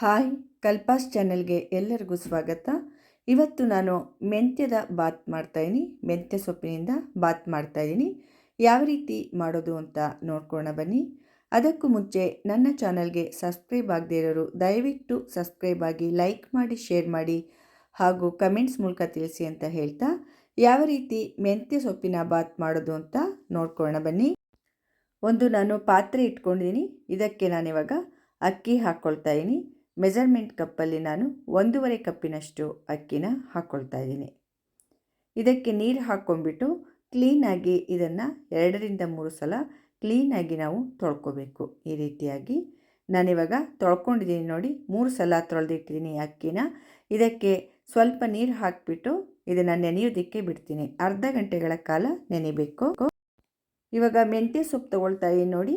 Hi ಕಲ್ಪಾಸ್ ಚಾನೆಲ್ಗೆ ಎಲ್ಲರಿಗೂ ಸ್ವಾಗತ. ಇವತ್ತು ನಾನು ಮೆಂತ್ಯದ ಬಾತ್ ಮಾಡ್ತಾಯಿದ್ದೀನಿ ಮೆಂತ್ಯ ಸೊಪ್ಪಿನಿಂದ ಬಾತ್ ಮಾಡ್ತಾಯಿದ್ದೀನಿ ಯಾವ ರೀತಿ ಮಾಡೋದು ಅಂತ ನೋಡ್ಕೊಳ್ಳೋಣ ಬನ್ನಿ. ಅದಕ್ಕೂ ಮುಂಚೆ ನನ್ನ ಚಾನಲ್ಗೆ ಸಬ್ಸ್ಕ್ರೈಬ್ ಆಗದೇ ಇರೋರು ದಯವಿಟ್ಟು ಸಬ್ಸ್ಕ್ರೈಬ್ ಆಗಿ ಲೈಕ್ ಮಾಡಿ, ಶೇರ್ ಮಾಡಿ ಹಾಗೂ ಕಮೆಂಟ್ಸ್ ಮೂಲಕ ತಿಳಿಸಿ ಅಂತ ಹೇಳ್ತಾ ಯಾವ ರೀತಿ ಮೆಂತ್ಯ ಸೊಪ್ಪಿನ ಬಾತ್ ಮಾಡೋದು ಅಂತ ನೋಡ್ಕೊಳ್ಳೋಣ ಬನ್ನಿ. ಒಂದು ನಾನು ಪಾತ್ರೆ ಇಟ್ಕೊಂಡಿದ್ದೀನಿ ಇದಕ್ಕೆ ನಾನಿವಾಗ ಅಕ್ಕಿ ಹಾಕ್ಕೊಳ್ತಾ ಇದ್ದೀನಿ ಮೆಜರ್ಮೆಂಟ್ ಕಪ್ಪಲ್ಲಿ ನಾನು ಒಂದೂವರೆ ಕಪ್ಪಿನಷ್ಟು ಅಕ್ಕಿನ ಹಾಕ್ಕೊಳ್ತಾ ಇದ್ದೀನಿ. ಇದಕ್ಕೆ ನೀರು ಹಾಕ್ಕೊಂಡ್ಬಿಟ್ಟು ಕ್ಲೀನಾಗಿ ಇದನ್ನು ಎರಡರಿಂದ ಮೂರು ಸಲ ಕ್ಲೀನಾಗಿ ನಾವು ತೊಳ್ಕೊಬೇಕು. ಈ ರೀತಿಯಾಗಿ ನಾನಿವಾಗ ತೊಳ್ಕೊಂಡಿದ್ದೀನಿ ನೋಡಿ, ಮೂರು ಸಲ ತೊಳೆದಿಟ್ಟಿದ್ದೀನಿ ಅಕ್ಕಿನ. ಇದಕ್ಕೆ ಸ್ವಲ್ಪ ನೀರು ಹಾಕಿಬಿಟ್ಟು ಇದನ್ನು ನೆನೆಯೋದಕ್ಕೆ ಬಿಡ್ತೀನಿ. ಅರ್ಧ ಗಂಟೆಗಳ ಕಾಲ ನೆನೆಬೇಕು. ಇವಾಗ ಮೆಂತ್ಯ ಸೊಪ್ಪು ತೊಗೊಳ್ತಾ ಇದ್ದೀನಿ ನೋಡಿ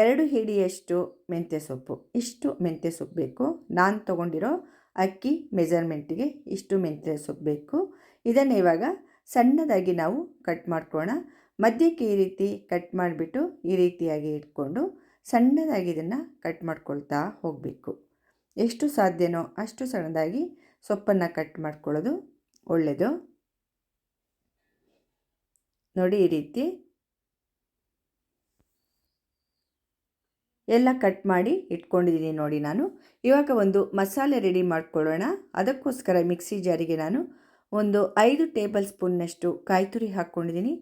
ಎರಡು ಹಿಡಿಯಷ್ಟು ಮೆಂತ್ಯ ಸೊಪ್ಪು. ಇಷ್ಟು ಮೆಂತ್ಯ ಸೊಪ್ಪು ಬೇಕು. ನಾನು ತೊಗೊಂಡಿರೋ ಅಕ್ಕಿ ಮೆಜರ್ಮೆಂಟಿಗೆ ಇಷ್ಟು ಮೆಂತ್ಯ ಸೊಪ್ಪು ಬೇಕು. ಇದನ್ನು ಇವಾಗ ಸಣ್ಣದಾಗಿ ನಾವು ಕಟ್ ಮಾಡ್ಕೋಣ ಮಧ್ಯಕ್ಕೆ ಈ ರೀತಿ ಕಟ್ ಮಾಡಿಬಿಟ್ಟು ಈ ರೀತಿಯಾಗಿ ಇಟ್ಕೊಂಡು ಸಣ್ಣದಾಗಿ ಇದನ್ನು ಕಟ್ ಮಾಡ್ಕೊಳ್ತಾ ಹೋಗಬೇಕು. ಎಷ್ಟು ಸಾಧ್ಯನೋ ಅಷ್ಟು ಸಣ್ಣದಾಗಿ ಸೊಪ್ಪನ್ನು ಕಟ್ ಮಾಡ್ಕೊಳ್ಳೋದು ಒಳ್ಳೆಯದು ನೋಡಿ ಈ ರೀತಿ ಎಲ್ಲ ಕಟ್ ಮಾಡಿ ಇಟ್ಕೊಂಡಿದ್ದೀನಿ ನೋಡಿ ನಾನು. ಇವಾಗ ಒಂದು ಮಸಾಲೆ ರೆಡಿ ಮಾಡ್ಕೊಳ್ಳೋಣ. ಅದಕ್ಕೋಸ್ಕರ ಮಿಕ್ಸಿ ಜಾರಿಗೆ ನಾನು ಒಂದು ಐದು ಟೇಬಲ್ ಸ್ಪೂನ್ನಷ್ಟು ಕಾಯಿ ತುರಿ ಹಾಕ್ಕೊಂಡಿದ್ದೀನಿ.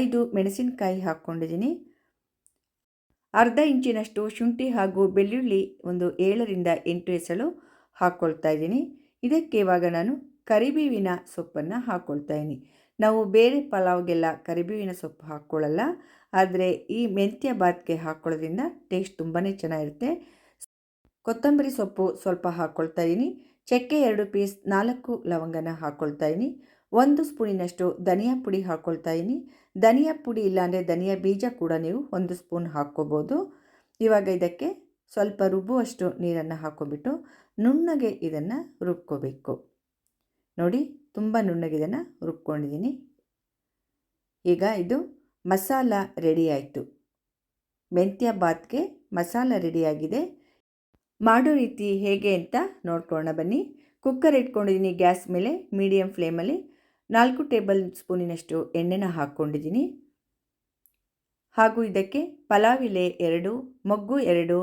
ಐದು ಮೆಣಸಿನಕಾಯಿ ಹಾಕ್ಕೊಂಡಿದ್ದೀನಿ. ಅರ್ಧ ಇಂಚಿನಷ್ಟು ಶುಂಠಿ ಹಾಗೂ ಬೆಳ್ಳುಳ್ಳಿ ಒಂದು ಏಳರಿಂದ ಎಂಟು ಎಸಳು ಹಾಕ್ಕೊಳ್ತಾ ಇದ್ದೀನಿ. ಇದಕ್ಕೆ ಇವಾಗ ನಾನು ಕರಿಬೇವಿನ ಸೊಪ್ಪನ್ನು ಹಾಕ್ಕೊಳ್ತಾ ಇದ್ದೀನಿ. ನಾವು ಬೇರೆ ಪಲಾವ್ಗೆಲ್ಲ ಕರಿಬೇವಿನ ಸೊಪ್ಪು ಹಾಕ್ಕೊಳ್ಳಲ್ಲ. ಆದರೆ ಈ ಮೆಂತ್ಯ ಬಾತ್ಗೆ ಹಾಕ್ಕೊಳ್ಳೋದ್ರಿಂದ ಟೇಸ್ಟ್ ತುಂಬಾ ಚೆನ್ನಾಗಿರುತ್ತೆ. ಕೊತ್ತಂಬರಿ ಸೊಪ್ಪು ಸ್ವಲ್ಪ ಹಾಕ್ಕೊಳ್ತಾ ಇದ್ದೀನಿ. ಚಕ್ಕೆ ಎರಡು ಪೀಸ್ ನಾಲ್ಕು ಲವಂಗನ ಹಾಕ್ಕೊಳ್ತಾ ಇದ್ದೀನಿ. ಒಂದು ಸ್ಪೂನಿನಷ್ಟು ಧನಿಯಾ ಪುಡಿ ಹಾಕ್ಕೊಳ್ತಾ ಇದ್ದೀನಿ. ಧನಿಯಾ ಪುಡಿ ಇಲ್ಲಾಂದರೆ ಧನಿಯಾ ಬೀಜ ಕೂಡ ನೀವು ಒಂದು ಸ್ಪೂನ್ ಹಾಕ್ಕೋಬೋದು. ಇವಾಗ ಇದಕ್ಕೆ ಸ್ವಲ್ಪ ರುಬ್ಬುವಷ್ಟು ನೀರನ್ನು ಹಾಕ್ಕೊಬಿಟ್ಟು ನುಣ್ಣಗೆ ಇದನ್ನು ರುಬ್ಕೋಬೇಕು. ನೋಡಿ ತುಂಬ ನುಣ್ಣಗೆ ಇದನ್ನು ರುಬ್ಕೊಂಡಿದ್ದೀನಿ. ಈಗ ಇದು ಮಸಾಲ ರೆಡಿ ಆಯಿತು ಮೆಂತ್ಯ ಬಾತ್ಗೆ ಮಸಾಲ ರೆಡಿಯಾಗಿದೆ. ಮಾಡೋ ರೀತಿ ಹೇಗೆ ಅಂತ ನೋಡ್ಕೊಳ್ಳೋಣ ಬನ್ನಿ. ಕುಕ್ಕರ್ ಇಟ್ಕೊಂಡಿದ್ದೀನಿ ಗ್ಯಾಸ್ ಮೇಲೆ ಮೀಡಿಯಮ್ ಫ್ಲೇಮಲ್ಲಿ. ನಾಲ್ಕು ಟೇಬಲ್ ಸ್ಪೂನಿನಷ್ಟು ಎಣ್ಣೆನ ಹಾಕ್ಕೊಂಡಿದ್ದೀನಿ. ಹಾಗೂ ಇದಕ್ಕೆ ಪಲಾವ್ ಎಲೆ ಎರಡು, ಮೊಗ್ಗು ಎರಡು,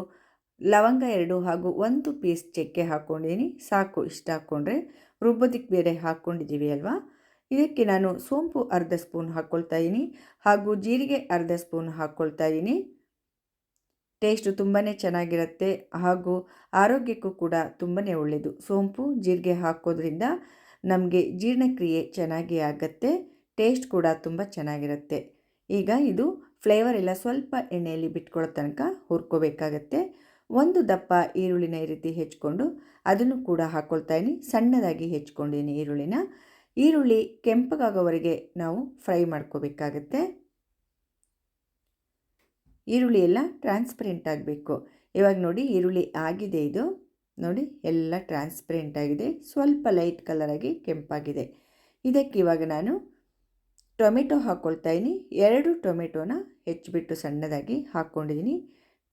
ಲವಂಗ ಎರಡು ಹಾಗೂ ಒಂದು ಪೀಸ್ ಚಕ್ಕೆ ಹಾಕ್ಕೊಂಡಿದ್ದೀನಿ. ಸಾಕು ಇಷ್ಟ ಹಾಕ್ಕೊಂಡ್ರೆ ರುಬ್ಬೋದಕ್ಕೆ ಬೇರೆ ಹಾಕ್ಕೊಂಡಿದ್ದೀವಿ ಅಲ್ವಾ? ಇದಕ್ಕೆ ನಾನು ಸೋಂಪು ಅರ್ಧ ಸ್ಪೂನ್ ಹಾಕ್ಕೊಳ್ತಾ ಇದ್ದೀನಿ ಹಾಗೂ ಜೀರಿಗೆ ಅರ್ಧ ಸ್ಪೂನ್ ಹಾಕ್ಕೊಳ್ತಾ ಇದ್ದೀನಿ ಟೇಸ್ಟು ತುಂಬಾ ಚೆನ್ನಾಗಿರುತ್ತೆ ಹಾಗೂ ಆರೋಗ್ಯಕ್ಕೂ ಕೂಡ ತುಂಬಾ ಒಳ್ಳೆಯದು ಸೋಂಪು, ಜೀರಿಗೆ ಹಾಕೋದ್ರಿಂದ ನಮಗೆ ಜೀರ್ಣಕ್ರಿಯೆ ಚೆನ್ನಾಗಿ ಆಗುತ್ತೆ ಟೇಸ್ಟ್ ಕೂಡ ತುಂಬ ಚೆನ್ನಾಗಿರುತ್ತೆ. ಈಗ ಇದು ಫ್ಲೇವರ್ ಎಲ್ಲ ಸ್ವಲ್ಪ ಎಣ್ಣೆಯಲ್ಲಿ ಬಿಟ್ಕೊಳ್ಳೋ ತನಕ ಹುರ್ಕೋಬೇಕಾಗತ್ತೆ. ಒಂದು ದಪ್ಪ ಈರುಳ್ಳಿನ ಈ ರೀತಿ ಹೆಚ್ಕೊಂಡು ಅದನ್ನು ಕೂಡ ಹಾಕ್ಕೊಳ್ತಾ ಇದ್ದೀನಿ ಸಣ್ಣದಾಗಿ ಹೆಚ್ಕೊಂಡಿದ್ದೀನಿ ಈರುಳ್ಳಿನ. ಈರುಳ್ಳಿ ಕೆಂಪಗಾಗೋವರೆಗೆ ನಾವು ಫ್ರೈ ಮಾಡ್ಕೋಬೇಕಾಗತ್ತೆ. ಈರುಳ್ಳಿ ಎಲ್ಲ ಟ್ರಾನ್ಸ್ಪರೆಂಟ್ ಆಗಬೇಕು. ಇವಾಗ ನೋಡಿ ಈರುಳ್ಳಿ ಆಗಿದೆ ಇದು. ನೋಡಿ ಎಲ್ಲ ಟ್ರಾನ್ಸ್ಪರೆಂಟ್ ಆಗಿದೆ. ಸ್ವಲ್ಪ ಲೈಟ್ ಕಲರಾಗಿ ಕೆಂಪಾಗಿದೆ. ಇದಕ್ಕೆ ಇವಾಗ ನಾನು ಟೊಮೆಟೊ ಹಾಕ್ಕೊಳ್ತಾ ಇದ್ದೀನಿ ಎರಡು ಟೊಮೆಟೊನ ಹೆಚ್ಚಿಬಿಟ್ಟು ಸಣ್ಣದಾಗಿ ಹಾಕ್ಕೊಂಡಿದ್ದೀನಿ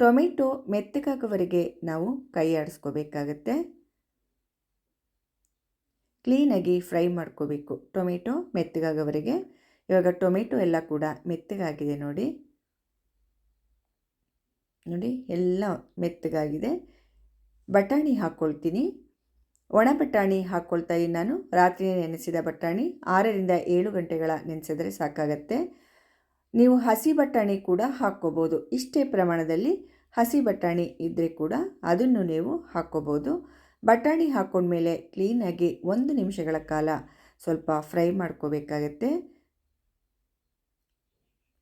ಟೊಮೆಟೊ ಮೆತ್ತಗಾಗೋವರೆಗೆ ನಾವು ಕೈ ಆಡಿಸ್ಕೋಬೇಕಾಗತ್ತೆ. ಕ್ಲೀನಾಗಿ ಫ್ರೈ ಮಾಡ್ಕೋಬೇಕು. ಟೊಮೆಟೊ ಮೆತ್ತಗಾಗೋವರೆಗೆ. ಇವಾಗ ಟೊಮೆಟೊ ಎಲ್ಲ ಕೂಡ ಮೆತ್ತಗಾಗಿದೆ ನೋಡಿ. ನೋಡಿ, ಎಲ್ಲ ಮೆತ್ತಗಾಗಿದೆ. ಬಟಾಣಿ ಹಾಕ್ಕೊಳ್ತೀನಿ ಒಣ ಬಟಾಣಿ ಹಾಕ್ಕೊಳ್ತಾ ಇದ್ದೀನಿ ನಾನು. ರಾತ್ರಿ ನೆನೆಸಿದ ಬಟಾಣಿ. ಆರರಿಂದ ಏಳು ಗಂಟೆಗಳ ನೆನೆಸಿದ್ರೆ ಸಾಕಾಗತ್ತೆ. ನೀವು ಹಸಿ ಬಟಾಣಿ ಕೂಡ ಹಾಕ್ಕೋಬೋದು. ಇಷ್ಟೇ ಪ್ರಮಾಣದಲ್ಲಿ ಹಸಿ ಬಟಾಣಿ ಇದ್ದರೆ ಕೂಡ ಅದನ್ನು ನೀವು ಹಾಕ್ಕೋಬೋದು. ಬಟಾಣಿ ಹಾಕ್ಕೊಂಡ್ಮೇಲೆ ಕ್ಲೀನಾಗಿ ಒಂದು ನಿಮಿಷಗಳ ಕಾಲ ಸ್ವಲ್ಪ ಫ್ರೈ ಮಾಡ್ಕೋಬೇಕಾಗತ್ತೆ.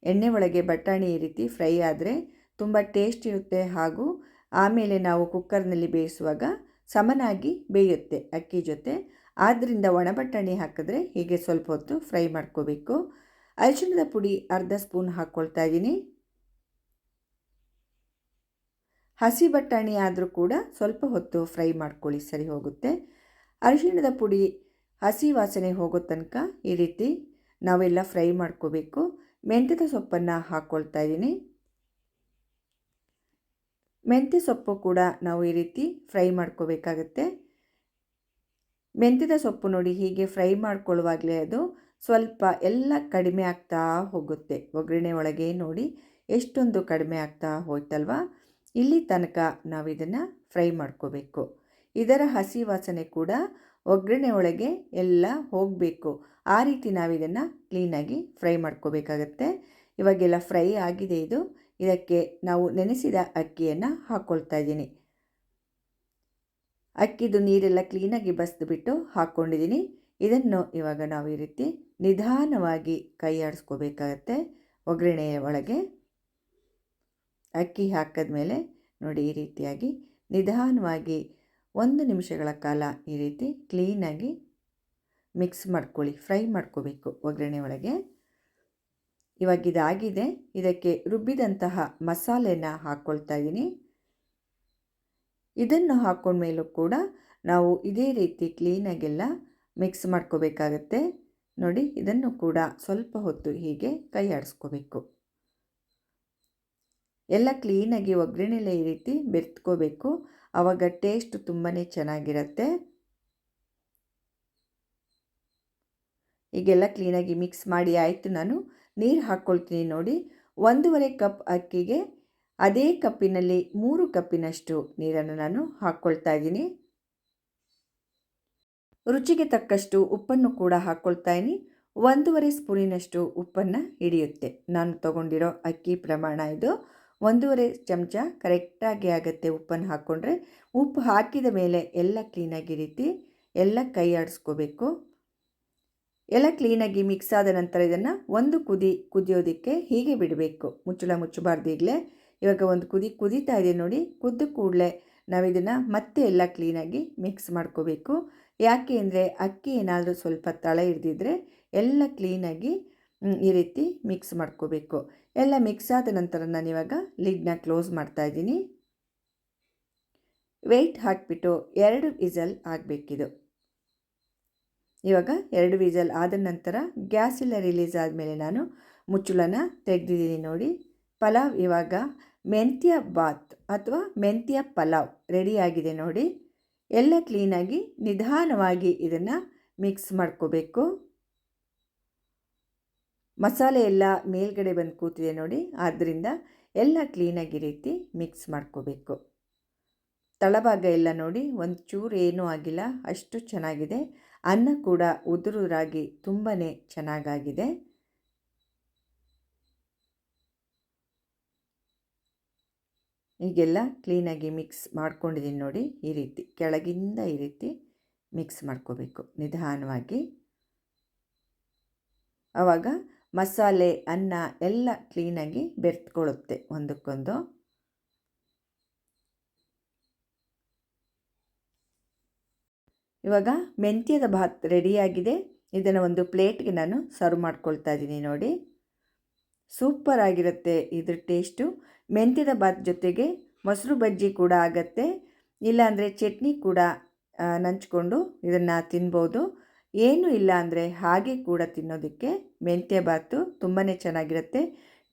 ಎಣ್ಣೆ ಒಳಗೆ ಬಟಾಣಿ ಈ ರೀತಿ ಫ್ರೈ ಆದರೆ ತುಂಬ ಟೇಸ್ಟ್ ಇರುತ್ತೆ ಹಾಗೂ ಆಮೇಲೆ ನಾವು ಕುಕ್ಕರ್ನಲ್ಲಿ ಬೇಯಿಸುವಾಗ ಸಮನಾಗಿ ಬೇಯುತ್ತೆ ಅಕ್ಕಿ ಜೊತೆ. ಆದ್ದರಿಂದ ಒಣ ಬಟಾಣಿ ಹಾಕಿದ್ರೆ ಹೀಗೆ ಸ್ವಲ್ಪ ಹೊತ್ತು ಫ್ರೈ ಮಾಡ್ಕೋಬೇಕು. ಅರಿಶಿಣದ ಪುಡಿ ಅರ್ಧ ಸ್ಪೂನ್ ಹಾಕ್ಕೊಳ್ತಾ ಇದ್ದೀನಿ. ಹಸಿ ಬಟಾಣಿ ಆದರೂ ಕೂಡ ಸ್ವಲ್ಪ ಹೊತ್ತು ಫ್ರೈ ಮಾಡ್ಕೊಳ್ಳಿ, ಸರಿ ಹೋಗುತ್ತೆ. ಅರಿಶಿಣದ ಪುಡಿ ಹಸಿ ವಾಸನೆ ಹೋಗೋ ತನಕ ಈ ರೀತಿ ನಾವೆಲ್ಲ ಫ್ರೈ ಮಾಡ್ಕೋಬೇಕು. ಮೆಂತ್ಯದ ಸೊಪ್ಪನ್ನು ಹಾಕ್ಕೊಳ್ತಾ ಇದ್ದೀನಿ. ಮೆಂತ್ಯ ಸೊಪ್ಪು ಕೂಡ ನಾವು ಈ ರೀತಿ ಫ್ರೈ ಮಾಡ್ಕೋಬೇಕಾಗತ್ತೆ. ಮೆಂತ್ಯದ ಸೊಪ್ಪು ನೋಡಿ ಹೀಗೆ ಫ್ರೈ ಮಾಡ್ಕೊಳ್ಳುವಾಗಲೇ ಅದು ಸ್ವಲ್ಪ ಎಲ್ಲ ಕಡಿಮೆ ಆಗ್ತಾ ಹೋಗುತ್ತೆ. ಒಗ್ಗರಣೆ ಒಳಗೆ ನೋಡಿ ಎಷ್ಟೊಂದು ಕಡಿಮೆ ಆಗ್ತಾ ಹೋಯ್ತಲ್ವ? ಇಲ್ಲಿ ತನಕ ನಾವು ಇದನ್ನು ಫ್ರೈ ಮಾಡ್ಕೋಬೇಕು. ಇದರ ಹಸಿ ವಾಸನೆ ಕೂಡ ಒಗ್ಗರಣೆ ಒಳಗೆ ಎಲ್ಲ ಹೋಗಬೇಕು. ಆ ರೀತಿ ನಾವು ಇದನ್ನು ಕ್ಲೀನಾಗಿ ಫ್ರೈ ಮಾಡ್ಕೋಬೇಕಾಗತ್ತೆ. ಇವಾಗೆಲ್ಲ ಫ್ರೈ ಆಗಿದೆ ಇದು. ಇದಕ್ಕೆ ನಾವು ನೆನೆಸಿದ ಅಕ್ಕಿಯನ್ನು ಹಾಕ್ಕೊಳ್ತಾ ಇದ್ದೀನಿ. ಅಕ್ಕಿದು ನೀರೆಲ್ಲ ಕ್ಲೀನಾಗಿ ಬಸ್ದುಬಿಟ್ಟು ಹಾಕ್ಕೊಂಡಿದ್ದೀನಿ ಇದನ್ನು ಇವಾಗ ನಾವು ಈ ರೀತಿ ನಿಧಾನವಾಗಿ ಕೈ ಆಡಿಸ್ಕೋಬೇಕಾಗತ್ತೆ ಒಗ್ಗರಣೆಯ ಒಳಗೆ. ಅಕ್ಕಿ ಹಾಕಿದ್ಮೇಲೆ ನೋಡಿ ಈ ರೀತಿಯಾಗಿ ನಿಧಾನವಾಗಿ ಒಂದು ನಿಮಿಷಗಳ ಕಾಲ ಈ ರೀತಿ ಕ್ಲೀನಾಗಿ ಮಿಕ್ಸ್ ಮಾಡ್ಕೊಳ್ಳಿ ಫ್ರೈ ಮಾಡ್ಕೋಬೇಕು ಒಗ್ಗರಣೆ ಒಳಗೆ. ಇವಾಗ ಇದಾಗಿದೆ. ಇದಕ್ಕೆ ರುಬ್ಬಿದಂತಹ ಮಸಾಲೆನ ಹಾಕ್ಕೊಳ್ತಾ ಇದ್ದೀನಿ. ಇದನ್ನು ಹಾಕ್ಕೊಂಡ್ಮೇಲೂ ಕೂಡ ನಾವು ಇದೇ ರೀತಿ ಕ್ಲೀನಾಗೆಲ್ಲ ಮಿಕ್ಸ್ ಮಾಡ್ಕೋಬೇಕಾಗತ್ತೆ. ನೋಡಿ ಇದನ್ನು ಕೂಡ ಸ್ವಲ್ಪ ಹೊತ್ತು ಹೀಗೆ ಕೈ ಆಡಿಸ್ಕೋಬೇಕು ಎಲ್ಲ ಕ್ಲೀನಾಗಿ ಒಗ್ಗರಣೆಲೆ ಈ ರೀತಿ ಬೆರ್ತ್ಕೋಬೇಕು. ಆವಾಗ ಟೇಸ್ಟ್ ತುಂಬಾ ಚೆನ್ನಾಗಿರುತ್ತೆ. ಈಗೆಲ್ಲ ಕ್ಲೀನಾಗಿ ಮಿಕ್ಸ್ ಮಾಡಿ ಆಯಿತು ನಾನು. ನೀರು ಹಾಕ್ಕೊಳ್ತೀನಿ ನೋಡಿ. ಒಂದೂವರೆ ಕಪ್ ಅಕ್ಕಿಗೆ ಅದೇ ಕಪ್ಪಿನಲ್ಲಿ ಮೂರು ಕಪ್ಪಿನಷ್ಟು ನೀರನ್ನು ನಾನು ಹಾಕ್ಕೊಳ್ತಾ ಇದ್ದೀನಿ. ರುಚಿಗೆ ತಕ್ಕಷ್ಟು ಉಪ್ಪನ್ನು ಕೂಡ ಹಾಕ್ಕೊಳ್ತಾ ಇದ್ದೀನಿ. ಒಂದೂವರೆ ಸ್ಪೂನಿನಷ್ಟು ಉಪ್ಪನ್ನು ಹಿಡಿಯುತ್ತೆ. ನಾನು ತಗೊಂಡಿರೋ ಅಕ್ಕಿ ಪ್ರಮಾಣ ಇದು. ಒಂದೂವರೆ ಚಮಚ ಕರೆಕ್ಟಾಗಿ ಆಗುತ್ತೆ ಉಪ್ಪನ್ನು ಹಾಕ್ಕೊಂಡ್ರೆ. ಉಪ್ಪು ಹಾಕಿದ ಮೇಲೆ ಎಲ್ಲ ಕ್ಲೀನಾಗಿ ರೀತಿ ಎಲ್ಲ ಕೈ ಆಡಿಸ್ಕೋಬೇಕು. ಎಲ್ಲ ಕ್ಲೀನಾಗಿ ಮಿಕ್ಸ್ ಆದ ನಂತರ ಇದನ್ನು ಒಂದು ಕುದಿ, ಕುದಿಯೋದಕ್ಕೆ ಹೀಗೆ ಬಿಡಬೇಕು. ಮುಚ್ಚಳ ಮುಚ್ಚಬಾರ್ದು ಈಗಲೇ. ಇವಾಗ ಒಂದು ಕುದಿ, ಕುದೀತಾ ಇದೆ ನೋಡಿ. ಕುದ್ದು ಕೂಡಲೇ ನಾವು ಇದನ್ನು ಮತ್ತೆ ಎಲ್ಲ ಕ್ಲೀನಾಗಿ ಮಿಕ್ಸ್ ಮಾಡ್ಕೋಬೇಕು. ಯಾಕೆ ಅಂದರೆ ಅಕ್ಕಿ ಏನಾದರೂ ಸ್ವಲ್ಪ ತಳ ಹಿಡ್ದಿದ್ರೆ ಎಲ್ಲ ಕ್ಲೀನಾಗಿ ಈ ರೀತಿ ಮಿಕ್ಸ್ ಮಾಡ್ಕೋಬೇಕು. ಎಲ್ಲ ಮಿಕ್ಸ್ ಆದ ನಂತರ ನಾನಿವಾಗ ಲಿಡ್ನ ಕ್ಲೋಸ್ ಮಾಡ್ತಾ ಇದ್ದೀನಿ. ವೆಯ್ಟ್ ಹಾಕಿಬಿಟ್ಟು ಎರಡು ವಿಸಲ್ ಆಗಬೇಕಿದು. ಇವಾಗ ಎರಡು ವಿಸಲ್ ಆದ ನಂತರ ಗ್ಯಾಸ್ ಎಲ್ಲ ರಿಲೀಸ್ ಆದಮೇಲೆ ನಾನು ಮುಚ್ಚುಳನ ತೆಗೆದಿದ್ದೀನಿ ನೋಡಿ. ಪಲಾವ್ ಇವಾಗ ಮೆಂತ್ಯ ಬಾತ್ ಅಥವಾ ಮೆಂತ್ಯ ಪಲಾವ್ ರೆಡಿಯಾಗಿದೆ ನೋಡಿ. ಎಲ್ಲ ಕ್ಲೀನಾಗಿ ನಿಧಾನವಾಗಿ ಇದನ್ನು ಮಿಕ್ಸ್ ಮಾಡ್ಕೋಬೇಕು. ಮಸಾಲೆ ಎಲ್ಲ ಮೇಲ್ಗಡೆ ಬಂದು ಕೂತಿದೆ ನೋಡಿ. ಆದ್ದರಿಂದ ಎಲ್ಲ ಕ್ಲೀನಾಗಿ ರೀತಿ ಮಿಕ್ಸ್ ಮಾಡ್ಕೋಬೇಕು. ತಳಭಾಗ ಎಲ್ಲ ನೋಡಿ ಒಂದು ಚೂರು ಏನೂ ಆಗಿಲ್ಲ, ಅಷ್ಟು ಚೆನ್ನಾಗಿದೆ. ಅನ್ನ ಕೂಡ ಉದುರುರಾಗಿ ತುಂಬಾ ಚೆನ್ನಾಗಾಗಿದೆ. ಈಗೆಲ್ಲ ಕ್ಲೀನಾಗಿ ಮಿಕ್ಸ್ ಮಾಡ್ಕೊಂಡಿದ್ದೀನಿ ನೋಡಿ. ಈ ರೀತಿ ಕೆಳಗಿಂದ ಈ ರೀತಿ ಮಿಕ್ಸ್ ಮಾಡ್ಕೋಬೇಕು ನಿಧಾನವಾಗಿ. ಆವಾಗ ಮಸಾಲೆ, ಅನ್ನ ಎಲ್ಲ ಕ್ಲೀನಾಗಿ ಬೆರೆತ್ಕೊಳ್ಳುತ್ತೆ ಒಂದಕ್ಕೊಂದು. ಇವಾಗ ಮೆಂತ್ಯದ ಭಾತ್ ರೆಡಿಯಾಗಿದೆ ಇದನ್ನು ಒಂದು ಪ್ಲೇಟ್ಗೆ ನಾನು ಸರ್ವ್ ಮಾಡ್ಕೊಳ್ತಾ ಇದ್ದೀನಿ ನೋಡಿ. ಸೂಪರ್ ಆಗಿರುತ್ತೆ ಇದ್ರ ಟೇಸ್ಟು ಮೆಂತ್ಯದ ಭಾತ್ ಜೊತೆಗೆ ಮೊಸರು ಬಜ್ಜಿ ಕೂಡ ಆಗತ್ತೆ. ಇಲ್ಲಾಂದರೆ ಚಟ್ನಿ ಕೂಡ ನಂಚ್ಕೊಂಡು ಇದನ್ನು ತಿನ್ಬೋದು. ಏನೂ ಇಲ್ಲ ಅಂದರೆ ಹಾಗೆ ಕೂಡ ತಿನ್ನೋದಕ್ಕೆ ಮೆಂತ್ಯ ಬಾತು ತುಂಬಾ ಚೆನ್ನಾಗಿರುತ್ತೆ.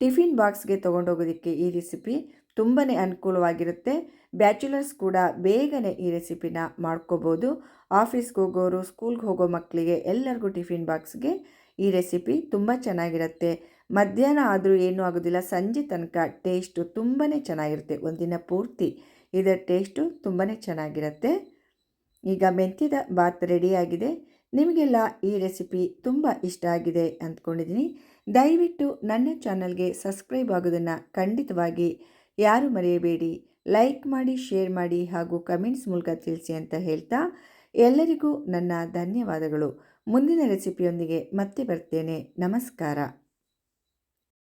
ಟಿಫಿನ್ ಬಾಕ್ಸ್ಗೆ ತೊಗೊಂಡೋಗೋದಕ್ಕೆ ಈ ರೆಸಿಪಿ ತುಂಬಾ ಅನುಕೂಲವಾಗಿರುತ್ತೆ. ಬ್ಯಾಚುಲರ್ಸ್ ಕೂಡ ಬೇಗನೆ ಈ ರೆಸಿಪಿನ ಮಾಡ್ಕೋಬೋದು. ಆಫೀಸ್ಗೆ ಹೋಗೋರು, ಸ್ಕೂಲ್ಗೆ ಹೋಗೋ ಮಕ್ಕಳಿಗೆ ಎಲ್ಲರಿಗೂ ಟಿಫಿನ್ ಬಾಕ್ಸ್ಗೆ ಈ ರೆಸಿಪಿ ತುಂಬ ಚೆನ್ನಾಗಿರುತ್ತೆ. ಮಧ್ಯಾಹ್ನ ಆದರೂ ಏನೂ ಆಗೋದಿಲ್ಲ, ಸಂಜೆ ತನಕ ಟೇಸ್ಟು ತುಂಬಾ ಚೆನ್ನಾಗಿರುತ್ತೆ. ಒಂದಿನ ಪೂರ್ತಿ ಇದರ ಟೇಸ್ಟು ತುಂಬಾ ಚೆನ್ನಾಗಿರುತ್ತೆ. ಈಗ ಮೆಂತ್ಯದ ಬಾತ್ ರೆಡಿಯಾಗಿದೆ ನಿಮಗೆಲ್ಲ ಈ ರೆಸಿಪಿ ತುಂಬ ಇಷ್ಟ ಆಗಿದೆ ಅಂದ್ಕೊಂಡಿದ್ದೀನಿ. ದಯವಿಟ್ಟು ನನ್ನ ಚಾನಲ್ಗೆ ಸಬ್ಸ್ಕ್ರೈಬ್ ಆಗೋದನ್ನು ಖಂಡಿತವಾಗಿ ಯಾರು ಮರೆಯಬೇಡಿ. ಲೈಕ್ ಮಾಡಿ, ಶೇರ್ ಮಾಡಿ ಹಾಗೂ ಕಮೆಂಟ್ಸ್ ಮೂಲಕ ತಿಳಿಸಿ ಅಂತ ಹೇಳ್ತಾ ಎಲ್ಲರಿಗೂ ನನ್ನ ಧನ್ಯವಾದಗಳು. ಮುಂದಿನ ರೆಸಿಪಿಯೊಂದಿಗೆ ಮತ್ತೆ ಬರ್ತೇನೆ. ನಮಸ್ಕಾರ.